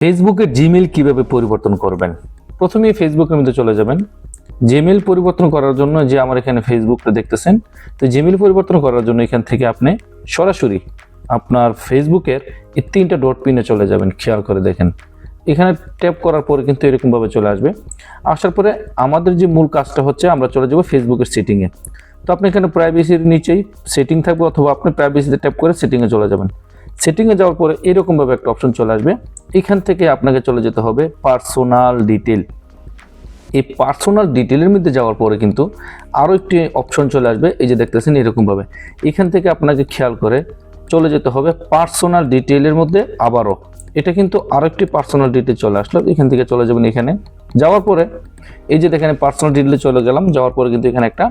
ফেসবুকের জিমেল কীভাবে পরিবর্তন করবেন? প্রথমেই ফেসবুকের মধ্যে চলে যাবেন। জিমেল পরিবর্তন করার জন্য যে আমার এখানে ফেসবুকটা দেখতেছেন, তো জিমেল পরিবর্তন করার জন্য এখান থেকে আপনি সরাসরি আপনার ফেসবুকের এই তিনটা ডট পিনে চলে যাবেন। খেয়াল করে দেখেন। এখানে ট্যাপ করার পরে কিন্তু এরকমভাবে চলে আসবে। আসার পরে আমাদের যে মূল কাজটা হচ্ছে, আমরা চলে যাব ফেসবুকের সেটিংয়ে তো আপনি এখানে প্রাইভেসির নিচেই সেটিং থাকবে অথবা আপনি প্রাইভেসিতে ট্যাপ করে সেটিংয়ে চলে যাবেন। সেটিংয়ে যাওয়ার পরে এরকমভাবে একটা অপশন চলে আসবে। এখান থেকে আপনাকে চলে যেতে হবে পার্সোনাল ডিটেল এই পার্সোনাল ডিটেলের মধ্যে যাওয়ার পরে কিন্তু আরও একটি অপশন চলে আসবে, এই যে দেখতেছেন এরকমভাবে। এখান থেকে আপনাকে খেয়াল করে চলে যেতে হবে পার্সোনাল ডিটেলের মধ্যে আবারও। এটা কিন্তু আরও একটি পার্সোনাল ডিটেল চলে আসলো, এখান থেকে চলে যাবেন এখানে। যাওয়ার পরে এই যে দেখেন পার্সোনাল ডিটেলে চলে গেলাম, যাওয়ার পরে কিন্তু এখানে একটা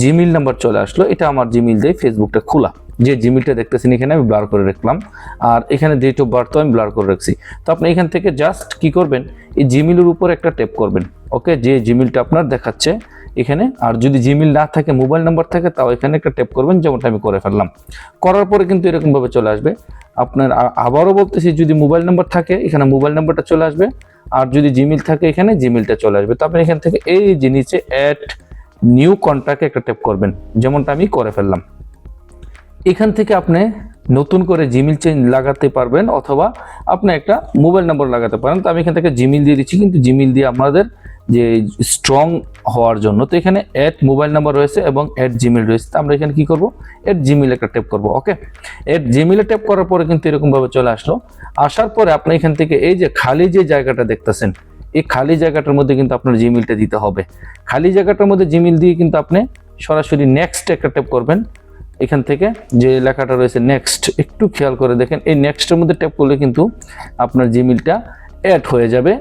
জিমেল নাম্বার চলে আসলো, এটা আমার জিমেল দিয়ে ফেসবুকটা খোলা। যে জিমিলটা দেখতেছেন এখানে আমি ব্লার করে রাখলাম। আর এখানে ডেট অফ বার্থও আমি ব্লার করে রাখছি। তো আপনি এখান থেকে জাস্ট কি করবেন? এই জিমিলের উপর একটা ট্যাপ করবেন। ওকে যে জিমিলটা আপনার দেখাচ্ছে এখানে। আর যদি জিমেইল না থাকে মোবাইল নাম্বার থাকে, তাও এখানে একটা ট্যাপ করবেন, যেমনটা আমি করে ফেললাম। করার পরে কিন্তু এরকমভাবে চলে আসবে। আপনার আবারও বলতেছি, যদি মোবাইল নাম্বার থাকে, এখানে মোবাইল নাম্বারটা চলে আসবে। আর যদি জিমেইল থাকে, এখানে জিমেইলটা চলে আসবে। তো আপনি এখান থেকে এই যে নিচে অ্যাড নিউ কন্ট্যাক্টে একটা ট্যাপ করবেন, যেমনটা আমি করে ফেললাম। এখান থেকে আপনি নতুন করে জিমিল চেঞ্জ লাগাতে পারবেন অথবা আপনি একটা মোবাইল নাম্বার লাগাতে পারেন। তো আমি এখান থেকে জিমিল দিয়ে দিচ্ছি, কিন্তু জিমিল দিয়ে আপনাদের যে স্ট্রং হওয়ার জন্য, তো এখানে অ্যাড মোবাইল নাম্বার রয়েছে এবং অ্যাড জিমেল রয়েছে। তো আমরা এখানে কি করব? অ্যাড জিমেল একটা ট্যাপ করব ওকে অ্যাড জিমেলে ট্যাপ করার পরে কিন্তু এরকমভাবে চলে আসলো। আসার পরে আপনি এখান থেকে এই যে খালি যে জায়গাটা দেখতেছেন, এই খালি জায়গাটার মধ্যে কিন্তু আপনার জিমেলটা দিতে হবে। খালি জায়গাটার মধ্যে জিমেল দিয়ে কিন্তু আপনি সরাসরি নেক্সট একটা ট্যাপ করবেন। এখান থেকে যে লেখাটা রয়েছে নেক্সট একটু খেয়াল করে দেখেন, এই নেক্সটের মধ্যে ট্যাপ করলে কিন্তু আপনার জিমেলটা অ্যাড হয়ে যাবে।